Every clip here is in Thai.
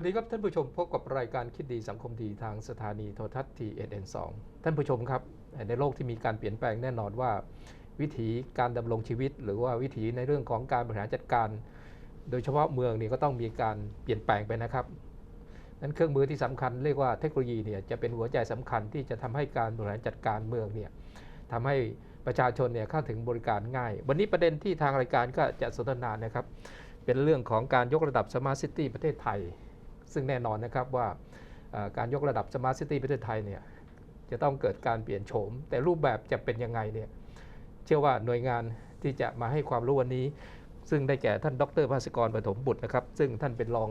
วัสดีครับท่านผู้ชมพบกับรายการคิดดีสังคมดีทางสถานีโทรทัศน์ TNN2 ท่านผู้ชมครับ ในโลกที่มีการเปลี่ยนแปลงแน่นอนว่า วิถีการดำรงชีวิต หรือว่าวิถีในเรื่องของการบริหารจัดการ โดยเฉพาะเมืองนี่ก็ต้องมีการเปลี่ยนแปลงไปนะครับนั้นเครื่องมือที่สำคัญเรียกว่าเทคโนโลยีเนี่ยจะเป็นหัวใจสำคัญที่จะทำให้การบริหารจัดการเมืองเนี่ยทำให้ประชาชนเนี่ยเข้าถึงบริการง่าย วันนี้ประเด็นที่ทางรายการก็จะสนทนานะครับเป็นเรื่องของการยกระดับสมาร์ทซิตี้ประเทศไทย ซึ่งแน่นอนนะครับว่าเอ่อการยกระดับสมาร์ทซิตี้ประเทศไทยเนี่ยจะต้องเกิดการเปลี่ยนโฉม แต่รูปแบบจะเป็นยังไงเนี่ยเชื่อว่าหน่วยงานที่จะมาให้ความรู้วันนี้ ซึ่งได้แก่ท่านดรภาสกรปฐมบุตรนะครับ ซึ่งท่านเป็นรอง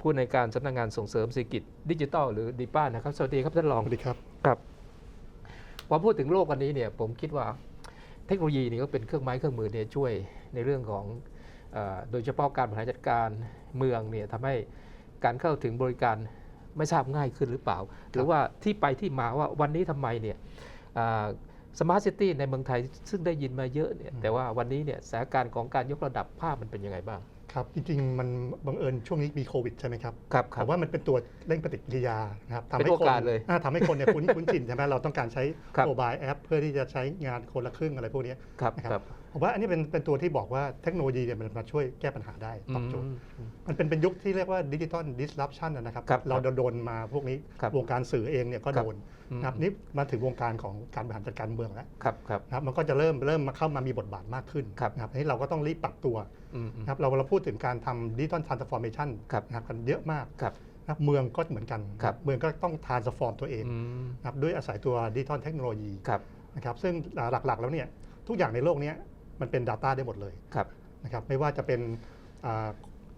ผู้ในวยการสำนักงานส่งเสริมเศรษฐกิจดิจิทัลหรือดีป้านะครับ สวัสดีครับท่านรองสวัสดีครับครับพอพูดถึงโลกวันนี้เนี่ยผมคิดว่าเทคโนโลยีนี่ก็เป็นเครื่องไม้เครื่องมือเนี่ยช่วยในเรื่องของเออโดยเฉพาะการบริหารจัดการเมืองเนี่ยทำให้ การเข้าถึงบริการไม่ทราบง่ายขึ้นหรือเปล่า หรือว่าที่ไปที่มาว่าวันนี้ทำไมเนี่ยสมาร์ทซิตี้ในเมืองไทยซึ่งได้ยินมาเยอะเนี่ยอืมแต่ว่าวันนี้เนี่ยสถานการณ์ของการยกระดับภาพมันเป็นยังไงบ้าง ครับ จริงๆ มันบังเอิญช่วงนี้มีโควิดใช่ไหมครับครับครัแต่บ ว่ามันเป็นตัวเร่งปฏิกิริยานะครับทำเป็นให้โอคนกาสเลยอ่าทำให้คนเนี่ยคุ้น คุ้นชินใช่ไหมเราต้องการใช้ครับ โมบายแอป เพื่อที่จะใช้งานคนละครึ่งอะไรพวกเนี้ย ครับนะคครัรับบผมว่าอันนี้เป็นเป็นตัวที่บอกว่าเทคโนโลยีเนี่ยมันมาช่วยแก้ปัญหาได้ตอบโจทย์ อืม มันเป็นเป็นยุคที่เรียกว่าดิจิตอลดิสล p ปชันนะครับ ครับเราโดนมาพวกนี้ครับวงการสื่อเองเนี่ยก็ครับ โดนอืมนะครับนี่มาถึงวงการของการบริหารจัดการเมืองแล้วครับครับ นะครับมันก็จะเริ่มเริ่มมาเข้ามามีบทบาทมากขึ้นครับ นะครับอันนี้เราก็ต้องรีบปรับตัวอืมอืม นะครับเราเราพูดถึงการทำดิจิตอลทรานส์ฟอร์เมชันครับนะครับกันเยอะมากครับนะครับเมืองก็เหมือนกันครับเมืองก็ต้องทรานส์ฟอร์มตัวเองอืมนะครับด้วยอาศัยตัวดิจิตอลเทคโนโลยีครับนะครับซึ่งหลักๆแล้วเนี่ยทุกอย่างในโลกเนี้ยมันเป็น Data ได้หมดเลยครับนะครับไม่ว่าจะเป็นอ่า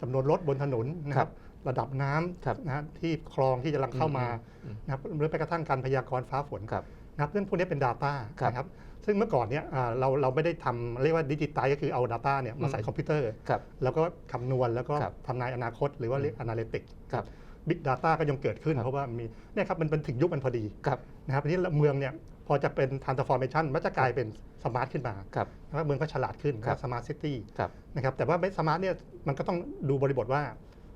จำนวนรถบนถนนนะคครัรับบระดับน้ครับำนะฮะที่คลองที่กำลังเข้ามาอืมนะครับหรือไปกระทั่งการพยากรณ์ฟ้าฝนครับนะครับเรื่องพวกนี้เป็น Data ครับนะครับ ซึ่งเมื่อก่อนเนี่ยอ่าเราเราไม่ได้ทำเรียกว่าดิจิต i ก็คือเอา Data เนี่ยมาใส่อืมคอมพิวเตอร์ครับแล้วก็คำนวณแล้วก็ครับทำนายอนาคตหรือว่าเรียก analytics ครับ Big Data ก็ยังเกิดขึ้นครับเพราะว่ามีเนี่ยครับมันเป็นถึงยุคมันพอดีครับนะครับทีนี้เมืองเนี่ยพอจะเป็น transformation มันจะกลายเป็นสมาร์ทขึ้นมาครับนะครับเมืองก็ฉลาดขึ้นครับสมาร์ทซิตี้ครับนะครับแต่ว่าไม่สมาร์ทเนี่ยมันก็ต้องดูบริบทว่า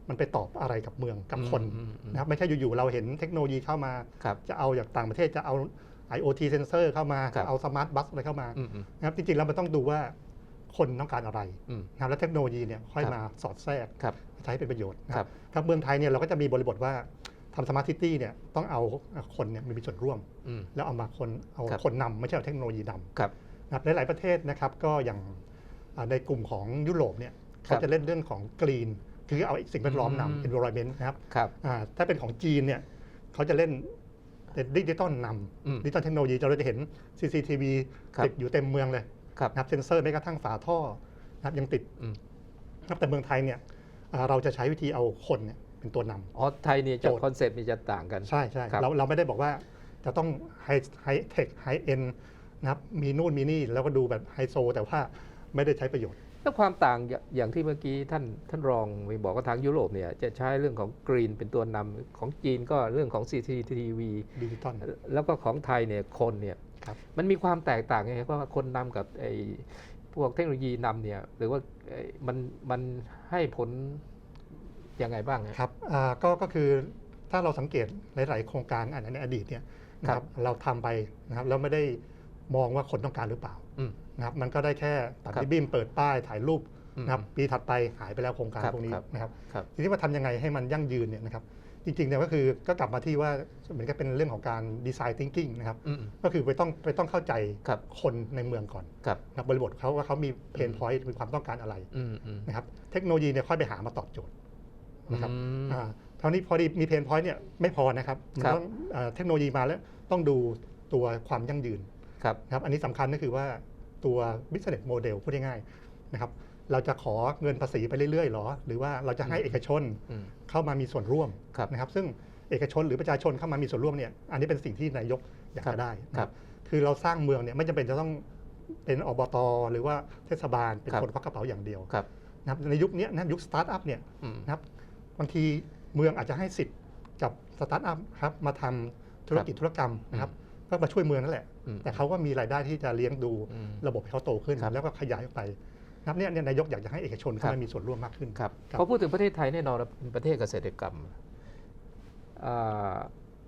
มันไปตอบอะไรกับเมืองกับคนอืมอืมนะครับไม่ใช่อยู่ๆเราเห็นเทคโนโลยีเข้ามาครับจะเอาจากต่างประเทศจะเอา IoT เซนเซอร์เข้ามาครับจะเอาสมาร์ทบัสอะไรเข้ามาอืมอืมนะครับจริงๆแล้วมันต้องดูว่าคนต้องการอะไรอืมนะครับแล้วเทคโนโลยีเนี่ยค่อยครับมาสอดแทรกครับใช้เป็นประโยชน์นะคครัรับบครับเมืองไทยเนี่ยเราก็จะมีบริบทว่าทำสมาร์ทซิตี้เนี่ยต้องเอาคนเนี่ยมีส่วนร่วมอืมแล้วเอามาคนเอาครับคนนำไม่ใช่เอาเทคโนโลยีนครับำนะครับหลาย ๆ ประเทศนะครับก็อย่างอ่าในกลุ่มของยุโรปเนี่ยครัเขาบจะเล่นเรื่องของกรีนคือเอาสิ่งแวดล้อมอืมนำ environment นะครับครับอ่าถ้าเป็นของจีนเนี่ยเขาจะเล่น ดิจิตอลนอืมำดิจิตอลเทคโนโลยีเราจะเห็น CCTV ครับติดอยู่เต็มเมืองเลยครับนะครับเซ็นเซอร์แม้กระทั่งฝาท่อนะครับยังติดอืมนะครับแต่เมืองไทยเนี่ยอ่าเราจะใช้วิธีเอาคนเนี่ยเป็นตัวนำอ๋อไทยเนี่ยจะโจทย์คอนเซปต์นี่จะต่างกันใช่ใช่ครับเราเราไม่ได้บอกว่าจะต้องไฮไฮเทคไฮเอ็นนะครับมีนู่นมีนี่แล้วก็ดูแบบไฮโซ แต่ว่าไม่ได้ใช้ประโยชน์ แล้วความต่างอย่าอย่างที่เมื่อกี้ท่านท่านรองไปบอกว่าทางยุโรปเนี่ยจะใช้เรื่องของกรีนเป็นตัวนำของจีนก็เรื่องของ CCTV ดิจิตอลแล้วก็ของไทยเนี่ยคนเนี่ยครับมันมีความแตกต่างไงครับว่าคนนำกับไอ้พวกเทคโนโลยีนำเนี่ยหรือว่าไอ้มันมันให้ผลยังไงบ้างฮะครับอ่าก็ก็คือถ้าเราสังเกตหลาย ๆ โครงการอันในอดีตเนี่ยนะคครัรับบเราทำไปนะครับแล้วไม่ได้มองว่าคนต้องการหรือเปล่าอืม นะครับมันก็ได้แค่ตัดครับริบบิ้นเปิดป้ายถ่ายรูปอืมนะครับปีถัดไปหายไปแล้วโครงการครับพวกนี้ครับนะครับครับทีนี้ว่าทำยังไงให้มันยั่งยืนเนี่ยนะครับจริงๆเนี่ยก็คือก็กลับมาที่ว่าเหมือนกับเป็นเรื่องของการดีไซน์ทิงกิ้งนะครับอืมก็คือไปต้องไปต้องเข้าใจครับคนในเมืองก่อนครับนะครับบริบทเขาว่าเขามีเพนพอยต์มีความต้องการอะไรอืมอืมนะครับเทคโนโลยีเนี่ยค่อยไปหามาตอบโจทย์นะครับอืมอ่าเท่านี้พอดีมีเพนพอยต์เนี่ยไม่พอนะครับมันครับต้องเอ่อเทคโนโลยีมาแล้วต้องดูตัวความยั่งยืนครับนะครับอันนี้สำคัญก็คือว่า ตัว business model พูดง่ายๆนะครับเราจะขอเงินภาษีไปเรื่อยๆหรอ หรือว่าเราจะให้อืมเอกชนอืมเข้ามามีส่วนร่วมครับนะครับ ซึ่งเอกชนหรือประชาชนเข้ามามีส่วนร่วมเนี่ยอันนี้เป็นสิ่งที่นายกอยากครับจะได้นะคครัรับบคือเราสร้างเมืองเนี่ยไม่จำเป็นจะต้องเป็นอบตหรือว่าเทศบาลเป็นครับคนควักกระเป๋าอย่างเดียวครับนะครับในยุคเนี้ยนะยุคสตาร์ทอัพเนี่ยอืมนะครับบางทีเมืองอาจจะให้สิทธิ์กับสตาร์ทอัพครับมาทำธุรกิจธุรกรรมนะครับ ก็มาช่วยเมืองนั่นแหละอืมแต่เขาก็มีรายได้ที่จะเลี้ยงดูอืมระบบให้เขาโตขึ้นครับแล้วก็ขยายออกไปนะครับเนี่ยเนี่ยนายกอยากจะให้เอกชนครัเข้าบมามีส่วนร่วมมากขึ้นครับครับพอพูดถึงประเทศไทยแน่นอนเราเป็นประเทศเกษตรกรรมอ่า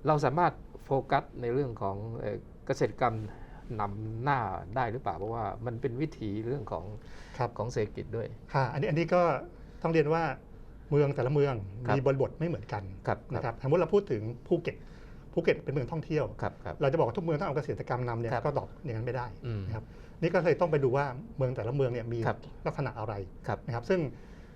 เราสามารถโฟกัสในเรื่องของเอ่อเกษตรกรรมนำหน้าได้หรือเปล่าเพราะว่ามันเป็นวิถีเรื่องของครับของเศรษฐกิจด้วยค่ะอันนี้อันนี้ก็ต้องเรียนว่าเมืองแต่ละเมืองครับมีบริบทไม่เหมือนกันครับนะครับสมมติเราพูดถึงภูเก็ต ภูเก็ตเป็นเมืองท่องเที่ยวครับครับเราจะบอกว่าทุกเมืองต้องเอาเกษตรกรรมนำเนี่ยครับก็ตอบอย่างนั้นไม่ได้อืมนะครับนี่ก็เลยต้องไปดูว่าเมืองแต่ละเมืองเนี่ยมีครับลักษณะอะไรครับนะครับซึ่ง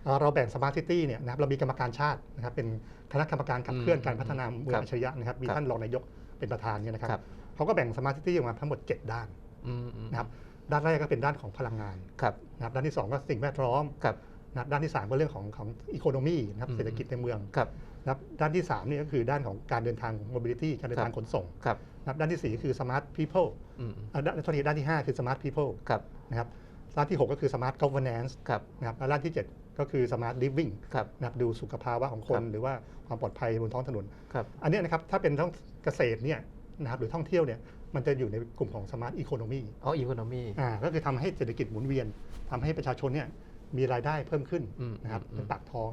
เอ่อเราแบ่งสมาร์ทซิตี้เนี่ยนะครับเรามีกรรมการชาตินะครับเป็นคณะกรรมการขับเคลื่อนอืมการพัฒนาเมือครังบอัจฉริยะนะครับมีครับท่านรองนายกเป็นประธานเนี่ยนะครับครับเขาก็แบ่งสมาร์ทซิตี้ออกมาทั้งหมด 7 ด้านอืมอืมนะครับด้านแรกก็เป็นด้านของพลังงานครับนะครับด้านที่ 2 ก็สิ่งแวดล้อมครับนะครับด้านที่ 3 ก็เรื่องของของอีโคโนมีนะครับอืมเศรษฐกิจในเมืองครับ นะครับด้านที่3นี่ก็คือด้านของการเดินทาง mobility การเดินทางขนส่งครับนะครับด้านทีสี่4 คือ smart people อืมอ่าด้านโทษทีด้านที่ 5 คือ smart people ครับนะครับด้านที่ 6 ก็คือ smart governance ครับนะครับและด้านที่ 7 ก็คือ smart living ครับนะครับดูสุขภาวะของคครันบหรือว่าความปลอดภัยบนท้องถนนครับอันเนี้ยนะครับถ้าเป็นท้องเกษตรเนี่ยนะครับหรือท่องเที่ยวเนี่ยมันจะอยู่ในกลุ่มของ smart economy อ๋ออีโคโนมีอ่าก็คือทำให้เศรษฐกิจหมุนเวียนทำให้ประชาชนเนี่ยมีรายได้เพิ่มขึ้นอืมนะครับอืมเป็นปากท้อง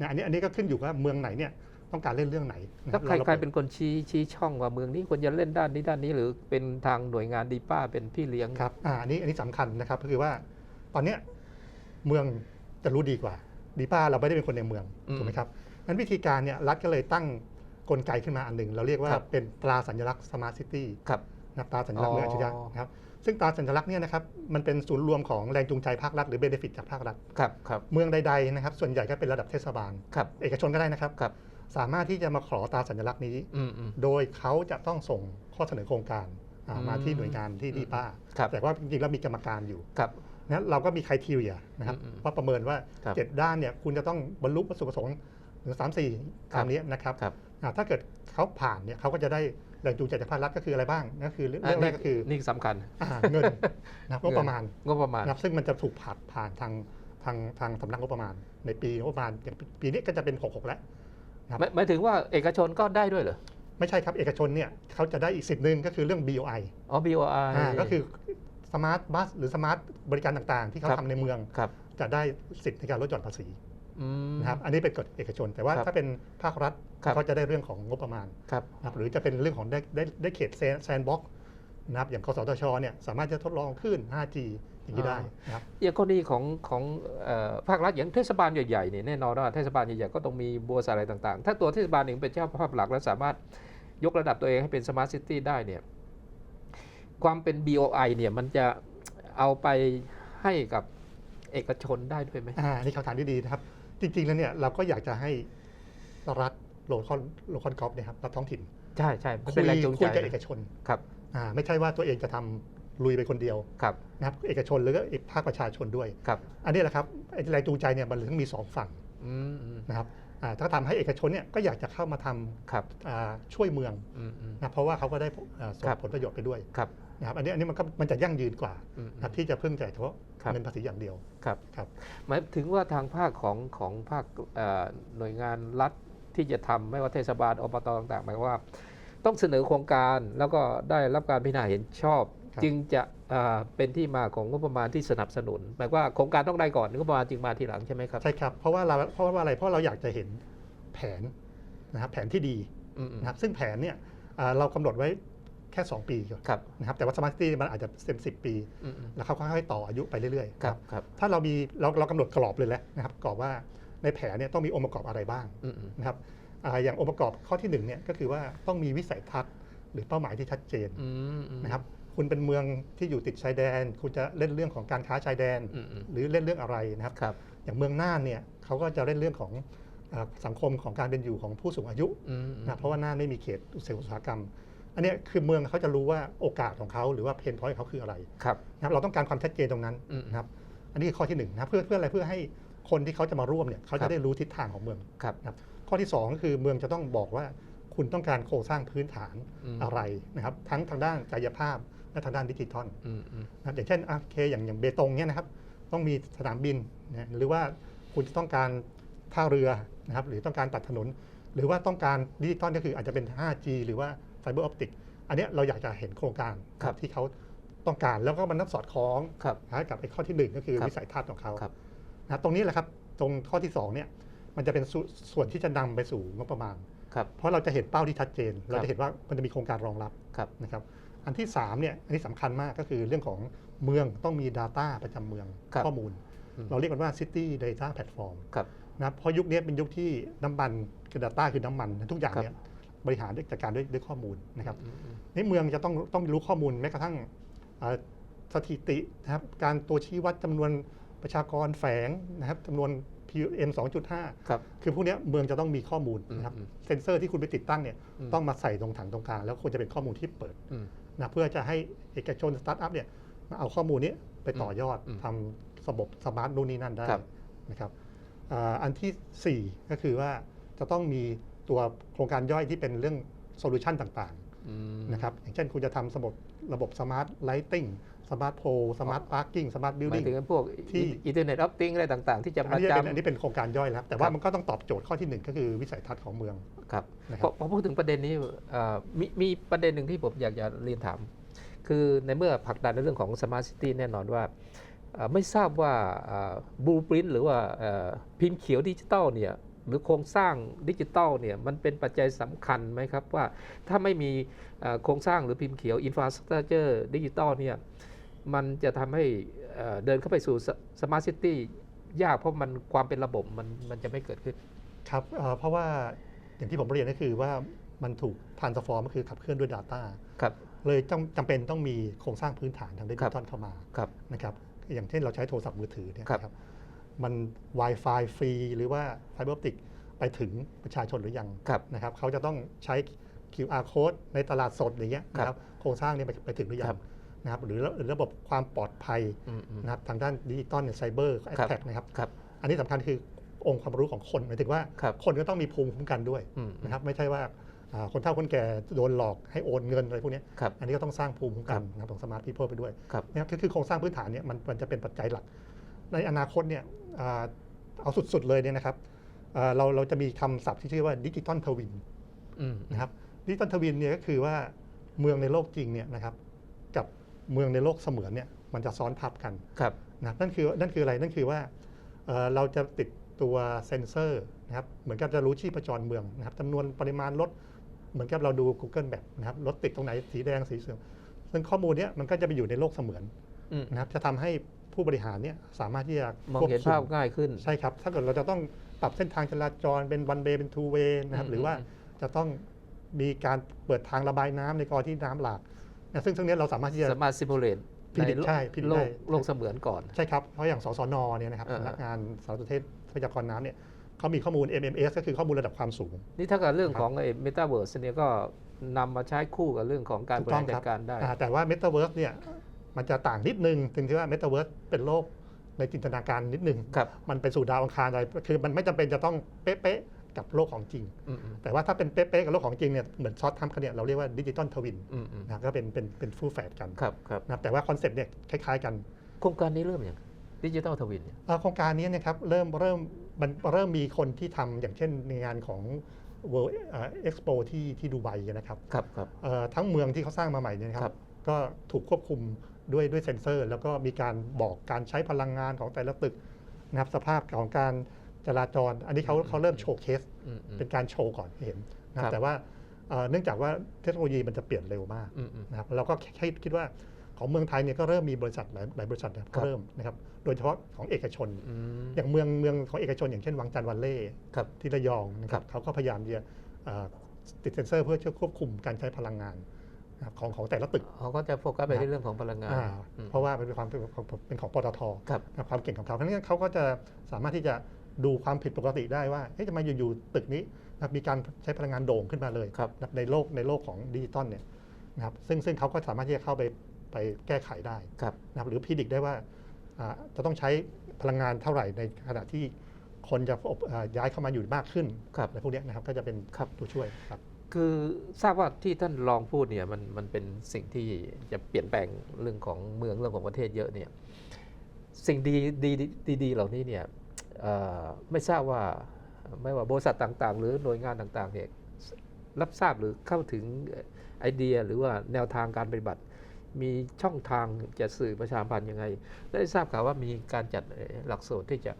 นะอันนี้อันนี้ก็ขึ้นอยู่ว่าเมืองไหนเนี่ยต้องการเล่นเรื่องไหนนะแล้วใครเราใครเป็นคนชี้ชี้ช่องว่าเมืองนี้ควรจะเล่นด้านนี้ด้านนี้ หรือเป็นทางหน่วยงานดีป้าเป็นพี่เลี้ยงครับอ่าอันนี้อันนี้สำคัญนะครับก็คือว่าตอนเนี้ยเมืองจะรู้ดีกว่า ดีป้าเราไม่ได้เป็นคนในเมืองอืมถูกไหมครับนั้นวิธีการเนี่ยรัฐก็เลยตั้งกลไกขึ้นมาอันหนึ่ง เราเรียกว่าครับเป็นตราสัญลักษณ์สมาร์ทซิตี้ครับนะครับตราสัญลักษณ์เมืองอัจฉริยะอ๋อนะครับ ซึ่งตราสัญลักษณ์เนี่ยนะครับมันเป็นศูนย์รวมของแรงจูงใจภาครัฐหรือเบเนฟิตจากภาครัฐครับครับเมืองใดๆนะครับส่วนใหญ่ก็เป็นระดับเทศบาล ครับเอกชนก็ได้นะครับ ครับ สามารถที่จะมาขอตราสัญลักษณ์นี้ อืมอืม โดยเขาจะต้องส่งข้อเสนอโครงการอ่าอืมมาที่หน่วยงานที่ดีป้า ครับ แต่ว่าจริงๆแล้วมีกรรมการอยู่ ครับ นั้นเราก็มีคุณทีเรียนะครับอืมอืมว่าประเมินว่า ครับเจ็ดด้านเนี่ยคุณจะต้องบรรลุวัตถุประสงค์หนึ่งสามสี่ครัตาบมนี้นะครับครับ อ่าถ้าเกิดเขาผ่านเนี่ยเขาก็จะได้ แรงจูงใจจากภาครัฐก็คืออะไรบ้างก็คือเรื่องเรื่องแรกก็คือนี่สำคัญอ่าเงินนะครับงบประมาณงบประมาณนะครับซึ่งมันจะถูกผ่านผ่านทางทางทางสำนักงบประมาณ ในปีงบประมาณอย่างปีนี้ก็จะเป็น 66 แล้วครับหมายหมายถึงว่าเอกชนก็ได้ด้วยเหรอไม่ใช่ครับเอกชนเนี่ยเขาจะได้อีกสิทธิ์หนึ่งก็คือเรื่อง BOI อ๋อ BOI อ่าก็คือสมาร์ทบัสหรือสมาร์ทบริการต่างๆ ที่เขาครับทำในเมืองครับจะได้สิทธิ์ในการลดหย่อนภาษีอืม นะครับอันนี้เป็นกฎเอกชน แต่ว่าครับถ้าเป็นภาครัฐครับก็จะได้เรื่องของงบประมาณครับนะครับหรือจะเป็นเรื่องของได้ได้ได้เขตแซนบ็อกนะครับอย่างกสทชเนี่ยสามารถจะทดลองขึ้น 5G อย่างนี้ได้นะครับอย่างกรณีของของเอ่อภาครัฐอย่างเทศบาลใหญ่ๆเนี่ยแน่นอนว่าเทศบาลใหญ่ๆก็ต้องมีบัวสอะไรต่างๆ ถ้าตัวเทศบาลเองเป็นเจ้าภาพหลักและสามารถยกระดับตัวเองให้เป็นสมาร์ทซิตี้ได้เนี่ยความเป็น BOI เนี่ยมันจะเอาไปให้กับเอกชนได้ด้วยไหมอ่านี่คำถามที่ดีนะครับ จริงๆแล้วเนี่ยเราก็อยากจะให้รัฐโลคอนโลคอนกอฟเนี่ยครับรัฐท้องถิ่นใช่ใช่มันคุเป็นยแรงจูงคุใจยกับเอกชนครับอ่าไม่ใช่ว่าตัวเองจะทำลุยไปคนเดียวครับนะครับเอกชนหรือก็ภาคประชาชนด้วยครับอันนี้แหละครับไอ้แรงจูงใจเนี่ยมันถึงมีสองฝั่งอืมอืมนะครับอ่า ถ้าทำให้เอกชนเนี่ยก็อยากจะเข้ามาทำครับอ่าช่วยเมืองอืมอืมนะเพราะว่าเขาก็ได้อ่าส่งครับผลประโยชน์ไปด้วยครับนะครับอันนี้อันนี้มันก็มันจะยั่งยืนกว่าอืมนะครับที่จะพึ่งแต่เฉพาะครับเงินภาษีอย่างเดียวครับครับหมายถึงว่าทางภาคของของภาคเอ่อหน่วยงานรัฐที่จะทำไม่ว่าเทศบาลอบตต่างๆหมายความว่า ต้องเสนอโครงการแล้วก็ได้รับการพิจารณาเห็นชอบครับ จึงจะเอ่อเป็นที่มาของงบประมาณที่สนับสนุนหมายว่าโครงการต้องได้ก่อนงบประมาณจึงมาทีหลังใช่ไหมครับใช่ครับเพราะว่าเราเพราะว่าอะไรเพราะเราอยากจะเห็นแผนนะครับแผนที่ดีอืมอืมนะครับซึ่งแผนเนี่ยอ่าเรากำหนดไว้แค่ 2 ปีก่อนครับนะครับแต่ว่าสมาร์ทตี้มันอาจจะเต็มสิปีอืมอืมแล้วเขาค่อยๆต่ออายุไปเรื่อยๆครับครับถ้าเรามีเราเรากำหนดกรอบเลยแล้วนะครับกรอบว่าในแผนเนี่ยต้องมีองค์ประกอบอะไรบ้างอืมอืมนะครับอ่าอย่างองค์ประกอบข้อที่หนึ่งเนี่ยก็คือว่าต้องมีวิสัยทัศน์หรือเป้าหมายที่ชัดเจนอืมอืมนะครับ คุณเป็นเมืองที่อยู่ติดชายแดน คุณจะเล่นเรื่องของการค้าชายแดนอืมอืมหรือเล่นเรื่องอะไรนะครับครับอย่างเมืองน่านเนี่ยเขาก็จะเล่นเรื่องของอ่าสังคมของการเป็นอยู่ของผู้สูงอายุอืมอืมนะเพราะว่าน่านไม่มีเขตอุตสาหกรรม อันเนี้ยคือเมืองเขาจะรู้ว่าโอกาสของเขาหรือว่าเพนพอยต์เขาคืออะไรครับนะครับเราต้องการความชัดเจนตรงนั้นอืมนะครับอันนี้คือข้อที่หนึ่งนะครับเพื่อเพื่ออะไรเพื่อให้คนที่เขาจะมาร่วมเนี่ยเขาครัจะบได้รู้ทิศทางของเมืองครับนะครับข้อที่สองก็คือเมืองจะต้องบอกว่าคุณต้องการโครงสร้างพื้นฐานอืมอะไรนะครับ ทั้งทางด้านกายภาพ และทางด้านดิจิทัลอืมอืมนะครับอย่างเช่นอะโอเคอย่างอย่างเบตงเนี่ยนะครับ ต้องมีสนามบินนะหรือว่าคุณจะต้องการท่าเรือนะครับ หรือต้องการตัดถนน หรือว่าต้องการดิจิตอลก็คืออาจจะเป็น 5G หรือว่าไฟเบอร์ออปติกอันเนี้ยเราอยากจะเห็นโครงการครับที่เขาต้องการแล้วก็มันนับสอดคล้องครับนะกับไอ้ข้อที่หนึ่งก็คือครับวิสัยทัศน์ของเขาครับนะตรงนี้แหละครับตรงข้อที่สองเนี่ยมันจะเป็นส่วนส่วนที่จะนำไปสู่งบประมาณครับเพราะเราจะเห็นเป้าที่ชัดเจน เราครับจะเห็นว่ามันจะมีโครงการรองรับครับนะครับ อันที่3เนี่ยอันนี้สำคัญมากก็คือเรื่องของเมืองต้องมี Data ประจำเมืองครับข้อมูล อืม เราเรียกกันว่า City Data Platform ครับ นะเพราะยุคนี้เป็นยุคที่น้ำมันคือ Data คือน้ำมันทุกอย่างครับเนี่ยบริหารด้วยจัดการด้วยด้วยข้อมูลนะครับอืมอืมในเมืองจะต้องต้องรู้ข้อมูลแม้กระทั่งเอ่อสถิตินะครับการตัวชี้วัดจำนวนประชากรแฝงนะครับจำนวน PM 2.5 ครับ คือพวกเนี้ยเมืองจะต้องมีข้อมูลนะครับอืมเซนเซอร์ที่คุณไปติดตั้งเนี่ยอืม ต้องมาใส่ตรงถังตรงกลางแล้วควรจะเป็นข้อมูลที่เปิด อืม นะเพื่อจะให้เอกชนสตาร์ทอัพเนี่ยมาเอาข้อมูลนี้ไปต่อยอดอืมทำระบบสมาร์ทนู่นนี่นั่นได้ครับนะครับอ่าอันทีสี่ 4 ก็คือว่าจะต้องมีตัวโครงการย่อยที่เป็นเรื่องโซลูชันต่างอืมๆนะครับอย่างเช่นคุณจะทำระบบระบบสมาร์ทไลทิง สมาร์ทโพลสมาร์ทพาร์กิ้งสมาร์ทบิลหมายดิ้งถึงพวกที่ อินเทอร์เน็ตออฟติ้งอะไรต่างๆ ที่จะอันมานี้จเป็นอันนี้เป็นโครงการย่อยแล้วแต่ว่าครับ มันก็ต้องตอบโจทย์ข้อที่หนึ่งก็คือวิสัยทัศน์ของเมืองำครับนะคพรัอบพอพูดถึงประเด็นนี้เอ่อมีมีประเด็นหนึ่งที่ผมอยากจะเรียนถาม คือในเมื่อผลักดันในเรื่องของสมาร์ทซิตี้แน่นอนว่าเอ่อไม่ทราบว่าบูปรินหรือว่าเอ่อพิมพ์เขียวดิจิตอลเนี่ยหรือโครงสร้างดิจิตอลเนี่ยมันเป็นปัจจัยสำคัญไหมครับว่าถ้าไม่มีเอ่อโครงสร้างหรือพิมพ์เขียวอินฟราสตรักเจอร์ดิจิตอลเนี่ย มันจะทำให้เอ่อเดินเข้าไปสู่สมาร์ทซิตี้ยากเพราะมันความเป็นระบบมันมันจะไม่เกิดขึ้น ครับเอ่อเพราะว่าอย่างที่ผมเรียนก็คือว่ามันถูกทานสฟอร์มก็คือขับเคลื่อนด้วย Data ครับเลยจำจำเป็นต้องมีโครงสร้างพื้นฐานทางดิจิทัลเข้ามาครับนะครับอย่างเช่นเราใช้โทรศัพท์มือถือเนี่ยครับนะครับมัน Wi-Fi ฟรีหรือว่าไฟเบอร์ออปติกไปถึงประชาชนหรือยังครับนะครับเขาจะต้องใช้ QR code ในตลาดสดอย่างเงี้ยนะครับโครงสร้างเนี่ยไปไปถึงหรือยัครังบ นะครับหรือหรือระบบความปลอดภัยอืมอืมนะครับทางด้านดิจิตอลไซเบอร์แอตแทกนะครับครับอันนี้สำคัญคือองค์ความรู้ของคนหมายถึงว่าครับคนก็ต้องมีภูมิคุ้มกันด้วยอืมนะครับไม่ใช่ว่าอ่าคนเฒ่าคนแก่โดนหลอกให้โอนเงินอะไรพวกเนี้ยครับอันนี้ก็ต้องสร้างภูมิคุ้มกัครันบนะครับของสมาร์ทพีเพิลไปด้วยครับนะครับก็คือโครงสร้างพื้นฐานเนี่ยมันมันจะเป็นปัจจัยหลัก ในอนาคตเนี่ยอ่าเอาสุดๆเลยเนี่ยนะครับอ่าเราเราจะมีคำศัพท์ที่ชื่อว่าดิจิตอลทวินอืมนะครับดิจิตอลทวินเนี่ยก็คือว่าเมืองในโลกจริงเนี่ยนะครับกับ เมืองในโลกเสมือนเนี่ยมันจะซ้อนทับกันครับนะครับนั่นคือนั่นคืออะไรนั่นคือว่าเอ่อเราจะติดตัวเซ็นเซอร์นะครับเหมือนกับจะรู้ชีพจรเมืองนะครับจำนวนปริมาณรถเหมือนกับเราดู Google Map นะครับรถติดตรงไหนสีแดงสีเขียวซึ่งข้อมูลเนี้ยมันก็จะไปอยู่ในโลกเสมือนอืมนะครับจะทำให้ผู้บริหารเนี่ยสามารถที่จะมองควบเห็นคุภาพมง่ายขึ้น ใช่ครับ ถ้าเกิดเราจะต้องปรับเส้นทางจราจรเป็น one way เป็น two way นะครับอืมหรือว่าอืม จะต้องมีการเปิดทางระบายน้ำในกรณีที่น้ำหลากนะ ซึ่งซึ่งเนี้ยเราสามารถที่จะสามารถซิมูเลตพิจิตรใช่พิจิตรโลได้กโลกเสมือนก่อน ใช่ครับ เพราะอย่างสสนเนี่ยนะครับเออสำนักงานสารสนเทศทรัพยากรน้ำเนี่ยเขามีข้อมูล MMS ก็คือข้อมูลระดับความสูง นี่ถ้าเกิดเรื่องครับของไอ้เมตาเวิร์สเนี่ยก็นำมาใช้คู่กับเรื่องของการบริหารจัดการได้อ่าแต่ว่า Metaverse เนี่ยมันจะต่างนิดนึงถึงที่ว่า Metaverse เป็นโลกในจินตนาการนิดนึงครับมันไปสู่ดาวอังคารอะไร คือมันไม่จำเป็นจะต้องเป๊ะๆ กับโลกของจริงอืมอืมแต่ว่าถ้าเป็นเป๊ะๆกับโลกของจริงเนี่ยเหมือนซอสทำกันเนี่ยเราเรียกว่าดิจิตอลทวินอืมอืมนะครับก็เป็นเป็นเป็นฟูลแฟดกันครับครับนะครับแต่ว่าคอนเซ็ปต์เนี่ยคล้ายๆกัน โครงการนี้เริ่มอย่างดิจิตอลทวินเนี่ยเอ่อโครงการนี้เนยครับเริ่มเริ่มมันเริ่มมีคนที่ทำอย่างเช่นในงานของ World เอ่อ็กซ์โปที่ที่ดูไบนะครับครับครับเอ่อทั้งเมืองที่เขาสร้างมาใหม่เนี่ยนะคครัรับบก็ถูกควบคุมด้วยด้วยเซ็นเซอร์ แล้วก็มีการบอกการใช้พลังงานของแต่ละตึกนะครับสภาพของการ จราจร อันนี้เขาอืมเขาเริ่มโชว์เคสอืมอืมเป็นการโชว์ก่อนให้เห็นนะคครัรับบแต่ว่าเอ่อเนื่องจากว่าเทคโนโลยีมันจะเปลี่ยนเร็วมากอืมอืมนะครับเราก็แค่คิดว่าของเมืองไทยเนี่ยก็เริ่มมีบริษัทหลายหลายบริษัทนะครับครัก็บเริ่มนะครับโดยเฉพาะของเอกชนอืมอย่างเมืองเมืองของเอกชน อย่างเช่นวังจันทร์วันเล่ครับที่ระยองนะครับเขาก็พยายามที่จะเอ่อติดเซ็นเซอร์เพื่อช่วยควบคุมการใช้พลังงานนะครับของของแต่ละตึกเขาก็จะโฟกัสไปที่เรื่องของพลังงานอ่าอืมเพราะว่าเป็นความเป็นของเป็นของปตทครับนะครับความเก่งของเขาเพราะฉะนั้นเขาก็จะสามารถที่จะ ดูความผิดปกติได้ว่าเฮ้ยทำไมอยู่ๆตึกนี้นะครับมีการใช้พลังงานโด่งขึ้นมาเลยครับนะครับ ในโลกในโลกของดิจิตอลเนี่ยนะครับซึ่งซึ่งเขาก็สามารถที่จะเข้าไปไปแก้ไขได้ครับนะครับหรือพิจิกได้ว่าอ่าจะต้องใช้พลังงานเท่าไหร่ในขณะที่คนจะอบอ่าย้ายเข้ามาอยู่มากขึ้นครับอะไรพวกเนี้ยนะครับก็จะเป็นครับ ตัวช่วยครับ คือทราบว่าที่ท่านลองพูดเนี่ยมันมันเป็นสิ่งที่จะเปลี่ยนแปลงเรื่องของเมืองเรื่องของประเทศเยอะเนี่ยสิ่งดีดีดีดีเหล่านี้เนี่ยเอ่อ ไม่ทราบว่าไม่ว่าบริษัทต่างๆ หรือหน่วยงานต่างๆเนี่ยรับทราบหรือเข้าถึงไอเดียหรือว่าแนวทางการปฏิบัติ มีช่องทางจะสื่อประชาสัมพันธ์ยังไง ได้ทราบข่าวว่ามีการจัดเอ่อหลักสูตรที่จะ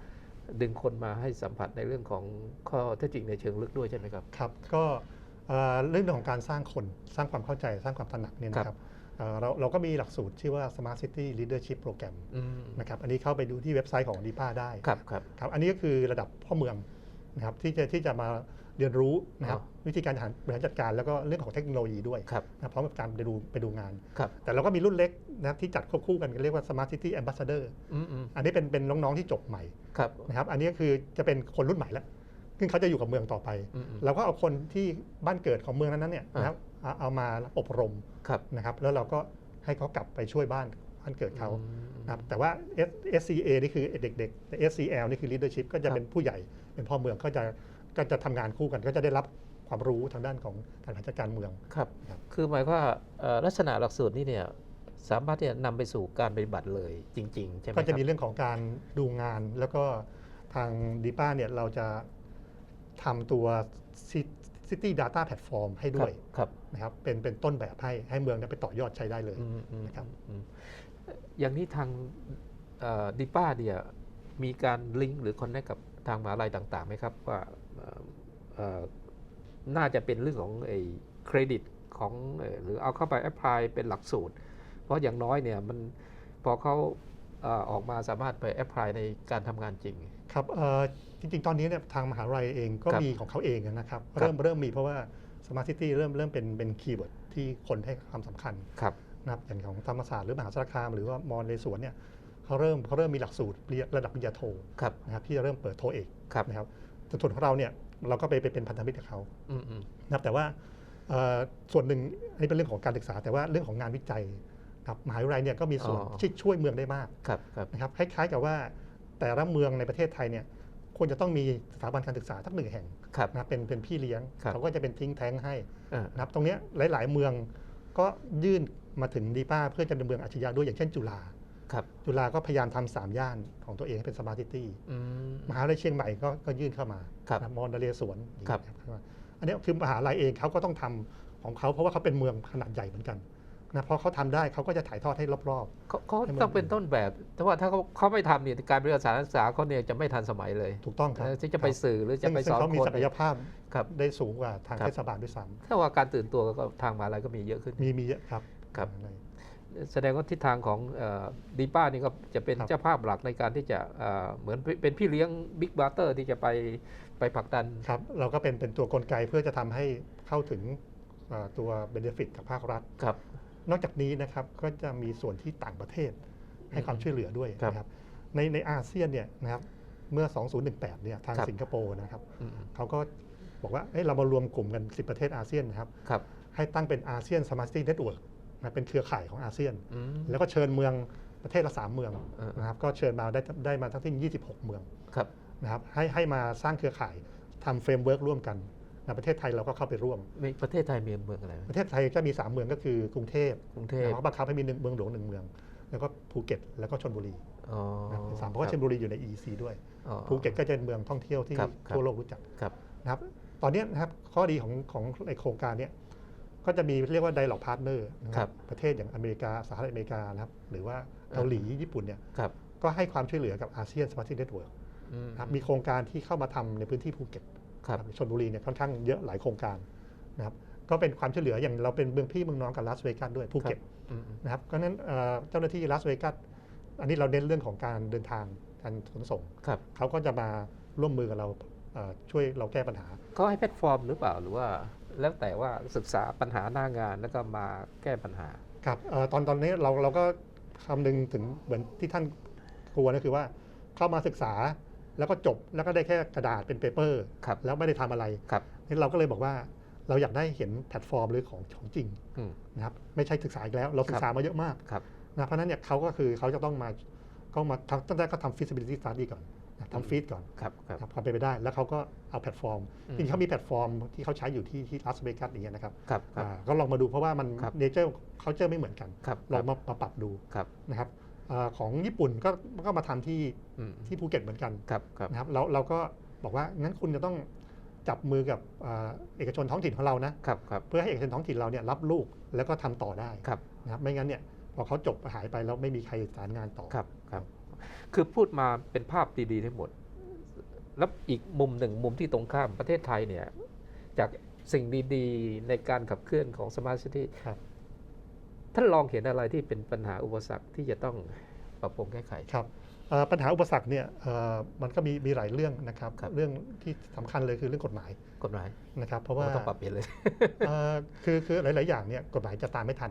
ดึงคนมาให้สัมผัสในเรื่องของข้อเท็จจริงในเชิงลึกด้วยใช่ไหมครับ ครับ ก็เอ่อเรื่องของการสร้างคนสร้างความเข้าใจสร้างความตระหนักเนี่ยนะครับเอ่อ เราเราก็มีหลักสูตรชื่อว่า Smart City Leadership Program อืมนะครับอันนี้เข้าไปดูที่เว็บไซต์ของดีป้าได้ครับครับครับ อันนี้ก็คือระดับพ่อเมืองนะครับที่จะที่จะมาเรียนรู้นะครับอ๋อวิธีการบริหารจัดการแล้วก็เรื่องของเทคโนโลยีด้วยครับนะพร้อมกับการไปดูไปดูงานครับแต่เราก็มีรุ่นเล็กนะครับที่จัดควบคู่กันเรียกว่า Smart City Ambassador อืมอืมอันนี้เป็นเป็นน้องๆที่จบใหม่ครับนะครับอันนี้ก็คือจะเป็นคนรุ่นใหม่แล้วซึ่งเขาจะอยู่กับเมืองต่อไปอืมอืมเราก็เอาคนที่บ้านเกิดของเมืองนั้นๆเนี่ยนะครับ เอาเอามาอบรมครับนะครับ แล้วเราก็ให้เขากลับไปช่วยบ้านบ้านเกิดเขาอืมนะครับแต่ว่า S- SCA นี่คือเด็กๆแต่ SCL นี่คือ leadership ก็จะครับเป็นผู้ใหญ่เป็นพ่อเมืองก็จะก็จะทำงานคู่กันก็จะได้รับความรู้ทางด้านของการบริหารจัดการเมืองครับครับคือหมายความว่าเอ่อลักษณะหลักสูตรนี้เนี่ยสามารถที่จะนำไปสู่การปฏิบัติเลยจริง ๆ ใช่ไหมคก็รับจะมีเรื่องของการดูงานแล้วก็ทางดีป้าเนี่ยเราจะทำตัว City Data Platform ให้ด้วยครับนะครับเป็นเป็นต้นแบบให้ให้เมืองเนี่ยไปต่อยอดใช้ได้เลยอืมอืมนะครับอืมอย่างนี้ทางดิป้าเนี่ยมีการลิงก์หรือคอนเนคกับทางมหาลัยต่างๆไหมครับ ว่าเอ่อเอ่อน่าจะเป็นเรื่องของไอ้เครดิตของเอ่อหรือเอาเข้าไปแอพพลายเป็นหลักสูตร เพราะอย่างน้อยเนี่ยมันพอเขาเอ่อออกมาสามารถไปแอพพลายในการทำงานจริง ครับเอ่อจริงๆ ตอนนี้เนี่ยทางมหาลัยเองก็ครับมีของเขาเองนะครับครับ เริ่มเริ่มมีเพราะว่า Smart City เริ่มเริ่มเป็นเป็นคีย์เวิร์ดที่คนให้ความสำคัญครับนะครับอย่างของธรรมศาสตร์หรือมหาสารคาม หรือว่ามอญเลสวนเนี่ยเขาเริ่มเขาเริ่มมีหลักสูตรระดับปริญญาโทครับนะครับที่จะเริ่มเปิดโทเอกครับนะครับแต่ส่วนของเราเนี่ยเราก็ไปไปเป็นพันธมิตรกับเขาอืมอืมนะครับแต่ว่าเอ่อส่วนหนึ่งอันนี้เป็นเรื่องของการศึกษา แต่ว่าเรื่องของงานวิจัยนะครับมหาวิทยาลัยเนี่ยก็มีส่วนที่ช่วยเมืองได้มากครับครับนะครับคล้ายๆกับว่า แต่ละเมืองในประเทศไทยเนี่ยควรจะต้องมีสถาบันการศึกษาทักหนึ่งแห่งครับนะครับเป็นเป็นพี่เลี้ยงครับเขาก็จะเป็นทิ้งแท้งให้อ่านะครับตรงเนี้ยหลาย ๆ เมืองก็ยื่นมาถึงดีป้าเพื่อจะเป็นเมืองอาชญาด้วยอย่างเช่นจุฬาครับจุฬาก็พยายามทำสามย่านของตัวเองให้เป็นสมาร์ทซิตี้อืมมหาวิทยาลัยเชียงใหม่ก็ก็ยื่นเข้ามาครับนะมอนเรสวนอย่างครับเงี้ยครับอันเนี้ยคือมหาลัยเองเขาก็ต้องทำของเขาเพราะว่าเขาเป็นเมืองขนาดใหญ่เหมือนกัน นะเพราะเขาทำได้เขาก็จะถ่ายทอดให้รอบเขาเขาให้มันต้องเป็นต้นแบบ แต่ว่าถ้าเขาเขาไม่ทำเนี่ยการบริหารสารศึกษาเขาเนี่ยจะไม่ทันสมัยเลยๆถูกต้องครับเออที่จะไปสื่อหรือซึ่จะงไปซึ่สงอนเขามีคนศักยภาพครับได้สูงกว่าทางครับเทศบาลด้วยซ้ถ้าว่าการตื่นตัวก็ทางมหาลัยก็มีเยอะขึ้นำมีมีเยอะครับครับอะไรแสดงว่าทิศทางของดีป้านี่ก็จะเป็นครับเจ้าภาพหลักในการที่จะเอ่อเหมือนเป็นพี่เลี้ยงบิ๊กบ r เตอร์ที่จะไปไปผลักดันครับเราก็เป็นเป็นตัวกลไกเพื่อจะทำให้เข้าถึงเอ่อตัวเบนฟิตกับภาครัฐครับ นอกจากนี้นะครับก็จะมีส่วนที่ต่างประเทศให้ความช่วยเหลือด้วยครับนะครับในในอาเซียนเนี่ยนะครับเมื่อ 2018 เนี่ยทางครับสิงคโปร์นะครับอืมเขาก็บอกว่าเอ้ยเรามารวมกลุ่มกัน 10 ประเทศอาเซียนนะครับครับให้ตั้งเป็นอาเซียนสมาร์ทซิตี้เน็ตเวิร์กนะเป็นเครือข่ายของอาเซียนอืมแล้วก็เชิญเมืองประเทศละ3เมืองเออนะครับก็เชิญมาได้ได้มาทั้งที่ 26 เมืองครับนะครับให้ให้มาสร้างเครือข่ายทำเฟรมเวิร์กร่วมกัน นะประเทศไทยเราก็เข้าไปร่วมมีประเทศไทยมีเมืองอะไรไหมประเทศไทยก็มี 3 เมืองก็คือกรุงเทพกรุงเทพเขาบังคับให้มีหนึ่งเมืองหลวงหนึ่งเมือง แล้วก็ภูเก็ตแล้วก็ชลบุรีอ๋อนะครับสามเพราะว่าชลบุรีอยู่ใน EEC ด้วยอ๋อภูเก็ตก็จะเป็นเมืองท่องเที่ยวที่ครับครับทั่วโลกรู้จักครับนะครับ ตอนเนี้ยนะครับข้อดีของของในโครงการเนี้ยก็จะมีเรียกว่า dialog partner นะคครัรับบประเทศอย่างอเมริกาสหรัฐอเมริกานะครับ หรือว่าเกาหลีญี่ปุ่นเนี่ยครับก็ให้ความช่วยเหลือกับอาเซียนสมาร์ทซิตี้เน็ตเวิร์กอืมนะครับมีโครงการที่เข้ามาทำในพื้นที่ภูเก็ตครับ ชนบุรีเนี่ยค่อนข้างเยอะหลายโครงการนะครับก็เป็นความช่วยเหลืออย่างเราเป็นเมืองพี่เมืองน้องกับลาสเวกัสด้วยภูเก็ตอืมอืมนะครับก็นั้นเอ่อเจ้าหน้าที่ลาสเวกัสอันนี้เราเน้นเรื่องของการเดินทางการขนส่งครับเขาก็จะมาร่วมมือกับเราเอ่อช่วยเราแก้ปัญหาเขาให้แพลตฟอร์มหรือเปล่าหรือว่าแล้วแต่ว่าศึกษาปัญหาหน้างานแล้วก็มาแก้ปัญหาครับเอ่อตอนตอนนี้เราเราก็คำนึงถึงเหมือนที่ท่านกลัวนะคือว่าเข้ามาศึกษา แล้วก็จบแล้วก็ได้แค่กระดาษเป็นเปเปอร์ครับแล้วไม่ได้ทำอะไรครับนี่เราก็เลยบอกว่าเราอยากได้เห็นแพลตฟอร์มหรือของของจริงอืมนะครับไม่ใช่ศึกษาอีกแล้ว เราศึกษามาเยอะมากครับนะเพราะฉะนั้นเนี่ยเขาก็คือเขาจะต้องมาก็มาทำตั้งแต่ก็ทำ feasibility study ก่อนนะทำฟีดก่อนครับครับครับความเป็นไปได้ แล้วเขาก็เอาแพลตฟอร์มอืมจริงๆเขามีแพลตฟอร์มที่เขาใช้อยู่ที่ที่ลาสเวกัสอย่างเงี้ยนะครับครับครับอ่าก็ลองมาดูเพราะว่ามันครับเนเจอร์เขาเจอไม่เหมือนกันครับลองมามาปรับดูครับนะครับ อาของญี่ปุ่นก็ก็มาทำที่อืมที่ภูเก็ตเหมือนกันครับครับนะครับเราเราก็บอกว่างั้นคุณจะต้องจับมือกับอ่าเอกชนท้องถิ่นของเรานะครับครับเพื่อให้เอกชนท้องถิ่นเราเนี่ยรับลูกแล้วก็ทำต่อได้ครับนะครับไม่งั้นเนี่ยพอเขาจบหายไปแล้วไม่มีใครสารงานต่อ ครับครับ คือพูดมาเป็นภาพดีๆทั้งหมด แล้วอีกมุมหนึ่งมุมที่ตรงข้ามประเทศไทยเนี่ย จากสิ่งดีๆ ในการขับเคลื่อนของสมาร์ทซิตี้ครับ ท่านลองเห็นอะไรที่เป็นปัญหาอุปสรรคที่จะต้องปรับปรุงแก้ไข ครับเอ่อปัญหาอุปสรรคเนี่ยเอ่อมันก็มีมีหลายเรื่องนะครับครับเรื่องที่สำคัญเลยคือเรื่องกฎหมายกฎหมายนะครับ เพราะว่าต้องปรับเปลี่ยนเลยเอ่อคือคือหลาย ๆ อย่างเนี่ยกฎหมายจะตามไม่ทัน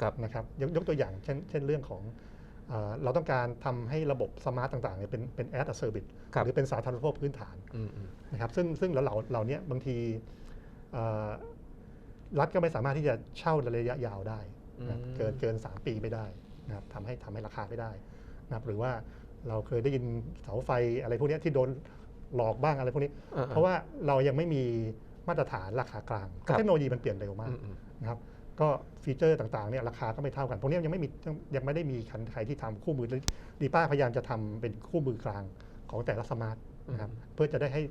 ครับนะครับยกยกตัวอย่างเช่นเช่นเรื่องของเอ่อเราต้องการทำให้ระบบสมาร์ตต่างๆเนี่ยเป็นเป็นแอดเซอร์วิสครับหรือเป็นสาธารณูปโภคพื้นฐานอืมอืมนะครับซึ่งซึ่งเราเหล่าเนี้บางทีเอ่อรัฐก็ไม่สามารถที่จะเช่าระยะยาวได้นะครับ เกินเกิน 3 ปีไม่ได้นะครับทำให้ทำให้ราคาไม่ได้นะครับหรือว่าเราเคยได้ยินเสาไฟอะไรพวกเนี้ยที่โดนหลอกบ้างอะไรพวกนี้ อ่เพราะว่าเรายังไม่มีมาตรฐานราคากลางครับ เทคโนโลยีมันเปลี่ยนเร็วมากอืมอืมนะครับก็ฟีเจอร์ต่างๆเนี่ยราคาก็ไม่เท่ากันพวกนี้ยังไม่มียังไม่ได้มีคันใครที่ทำคู่มือดีป้าพยายามจะทำเป็นคู่มือกลางของแต่ละสมาร์ทนะครับเพื่อจะได้ให้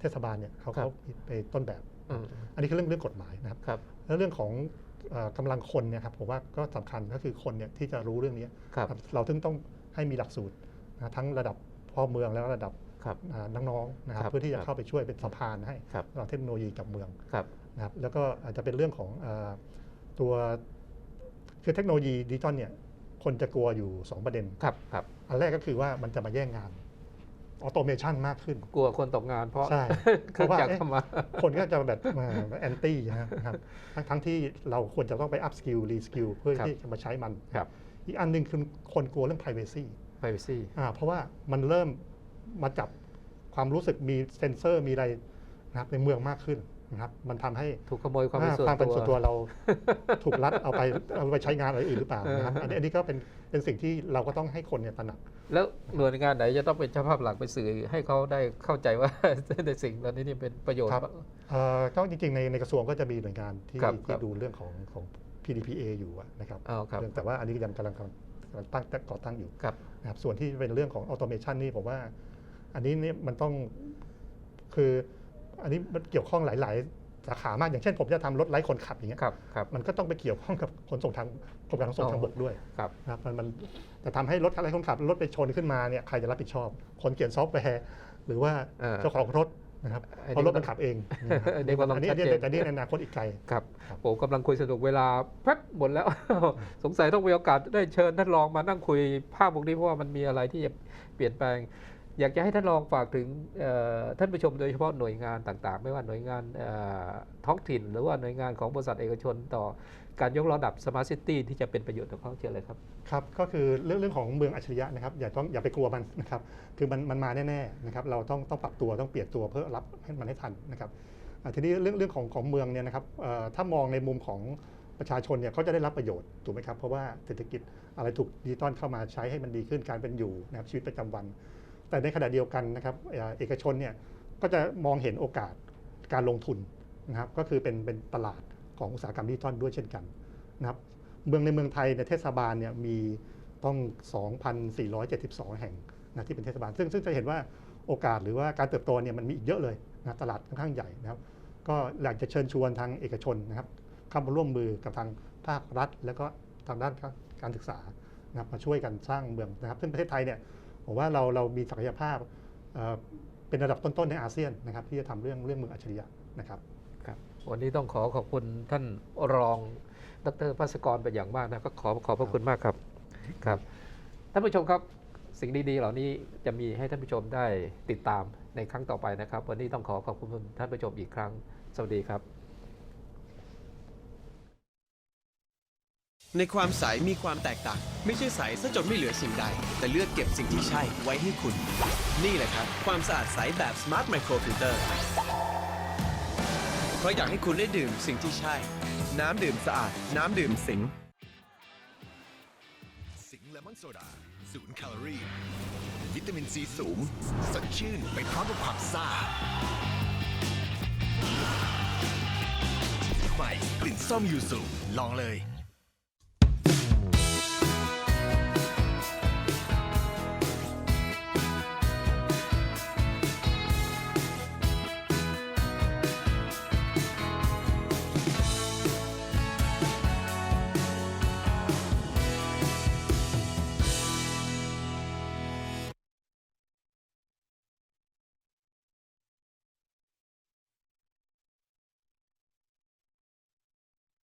เทศบาลเนี่ยเขาครับ เขาไปต้นแบบอืมอันนี้คือเรื่องเรื่องกฎหมายนะครับ ครับ แล้วเรื่องของเอ่อ กำลังคนเนี่ยครับผมว่าก็สำคัญก็คือคนเนี่ยที่จะรู้เรื่องนี้ครับครับเราถึงต้องให้มีหลักสูตรนะทั้งระดับพ่อเมืองแล้วก็ระดับครับอ่าน้องๆนะครับครับเพื่อที่คจะรับเข้าไปช่วยเป็นสะพานให้ครับระหว่างเทคโนโลยีกับเมืองครับนะครับแล้วก็อาจจะเป็นเรื่องของเออตัวคือเทคโนโลยีดิจิตอลเนี่ยคนจะกลัวอยู่ 2 ประเด็นครับครับอันแรกก็คือว่ามันจะมาแย่งงาน ออโตเมชันมากขึ้น กลัวคนตกงานเพราะใช่เครื่องจักรเพราะว่าเข้ามาคนก็จะแบบแอนตี้นะครับทั้งทั้งที่เราควรจะต้องไปอัพสกิลรีสกิลเพื่อครับที่จะมาใช้มัน ครับ อีกอันหนึ่งคือคนกลัวเรื่อง privacy privacy อ่าเพราะว่ามันเริ่มมาจับความรู้สึกมีเซนเซอร์มีอะไรนะครับในเมืองมากขึ้น นะครับมันทำให้ถูกขโมยความเป็นอ่าส่วนความเป็นส่วนตัตัววเราถูกรัดเอาไปเอาไปใช้งานอะไรอื่นหรือเปล่านะครับเอออัอันนี้อันนี้ก็เป็นเป็นสิ่งที่เราก็ต้องให้คนเนี่ยตระหนัก แล้วหน่วยงานไหนจะต้องเป็นเจ้าภาพหลักไปสื่อให้เขาได้เข้าใจว่าในสิ่งเหล่านี้นี่เป็นประโยชน์ครับเอ่อก็จริงๆในในกระทรวงก็จะมีหน่วยงานที่ครับครัที่บดูเรื่องของของ PDPA อยู่อะนะครับอ้าวครับเรื่องแต่ว่าอันนี้ยังกำลังกำลังกำลังตั้งก่อตั้งอยู่ครับนะครับส่วนที่เป็นเรื่องของออโตเมชันนี่ผมว่า อันนี้เนี่ยมันต้องคือ อันนี้มันเกี่ยวข้องหลาย ๆ สาขามากอย่างเช่น ผมจะทำรถไร้คนขับอย่างเงี้ยครับครับมันก็ต้องไปเกี่ยวข้องกับขนส่งทางกรมการขนส่งอ๋อทางบกด้วยครับนะครับมันมันจะทำให้รถอะไรคนขับรถไปชนขึ้นมาเนี่ยใครจะรับผิดชอบ คนเขียนซอฟต์แวร์หรือว่าเออเจ้าของรถนะครับอันนี้เพราะรถมันขับเองนะครับอันนี้ก็ต้องอันนี้ชัอัดนนี้เจนแต่นี่ในอนาคตอีกไกลครับครับผมกำลังคุยสนุกเวลาแป๊บหมดแล้ว สงสัยต้องมีโอกาสได้เชิญท่านรองมานั่งคุยภาพพวกนี้เพราะว่ามันมีอะไรที่จะเปลี่ยนแปลง อยากจะให้ท่านรองฝากถึงท่านผู้ชมโดยเฉพาะหน่วยงานต่างๆ ไม่ว่าหน่วยงานท้องถิ่น หรือว่าหน่วยงานของบริษัทเอกชนต่อการยกระดับสมาร์ทซิตี้ที่จะเป็นประโยชน์ต่อเขาเชิญเลยครับ ครับ ก็คือเรื่องเรื่องของเมืองอัจฉริยะนะครับอย่าต้องอย่าไปกลัวมันนะครับคือมันมันมาแน่ๆนะครับเราต้องต้องปรับตัวต้องเปลี่ยนตัวเพื่อรับให้มันให้ทันนะครับทีนี้เรื่องเรื่องของของเมืองเนี่ยนะครับถ้ามองในมุมของประชาชนเนี่ยเขาจะได้รับประโยชน์ถูกไหมครับเพราะว่าเศรษฐกิจอะไรถูกดิจิตอลเข้ามาใช้ให้มันดีขึ้นการเป็นอยู่นะครับชีวิตประจำวัน แต่ในขณะเดียวกันนะครับเอกชนเนี่ยก็จะมองเห็นโอกาสการลงทุนนะครับก็คือเป็นเป็นตลาดของอุตสาหกรรมดิจิตอลด้วยเช่นกันนะครับเมืองในเมืองไทยในเทศบาลเนี่ยมีต้อง 2,472 แห่งนะที่เป็นเทศบาล ซึ่งซึ่งจะเห็นว่าโอกาสหรือว่าการเติบโตเนี่ยมันมีอีกเยอะเลยนะตลาดค่อนข้างใหญ่นะครับก็อยากจะเชิญชวนทางเอกชนนะครับเข้ามาร่วมมือกับทางภาครัฐ แล้วก็ทางด้านการศึกษานะครับมาช่วยกันสร้างเมืองนะครับ ซึ่งประเทศไทยเนี่ย ผมว่าเราเรามีศักยภาพเป็นระดับต้นๆในอาเซียนนะครับที่จะทำเรื่องเรื่องเมืองอัจฉริยะนะครับครับวันนี้ต้องขอขอบคุณท่านรองดรภัสกรเป็นอย่างมากนะก็ขอขอบพระคุณมากครับครับท่านผู้ชมครับสิ่งดีๆ เหล่านี้จะมีให้ท่านผู้ชมได้ติดตามในครั้งต่อไปนะครับ วันนี้ต้องขอขอบคุณท่านผู้ชมอีกครั้ง สวัสดีครับ ในความใสมีความแตกต่าง ไม่ใช่ใสซะจนไม่เหลือสิ่งใด แต่เลือกเก็บสิ่งที่ใช่ไว้ให้คุณ นี่แหละครับ ความสะอาดใสแบบ Smart Micro Filter เพราะอยากให้คุณได้ดื่มสิ่งที่ใช่ น้ำดื่มสะอาด น้ำดื่มสิง สิงเลมอนโซดาศูนย์แคลอรี่ วิตามินซีสูง สดชื่นไปพร้อมกับความซ่าใหม่กลิ่นส้มยูสุลองเลย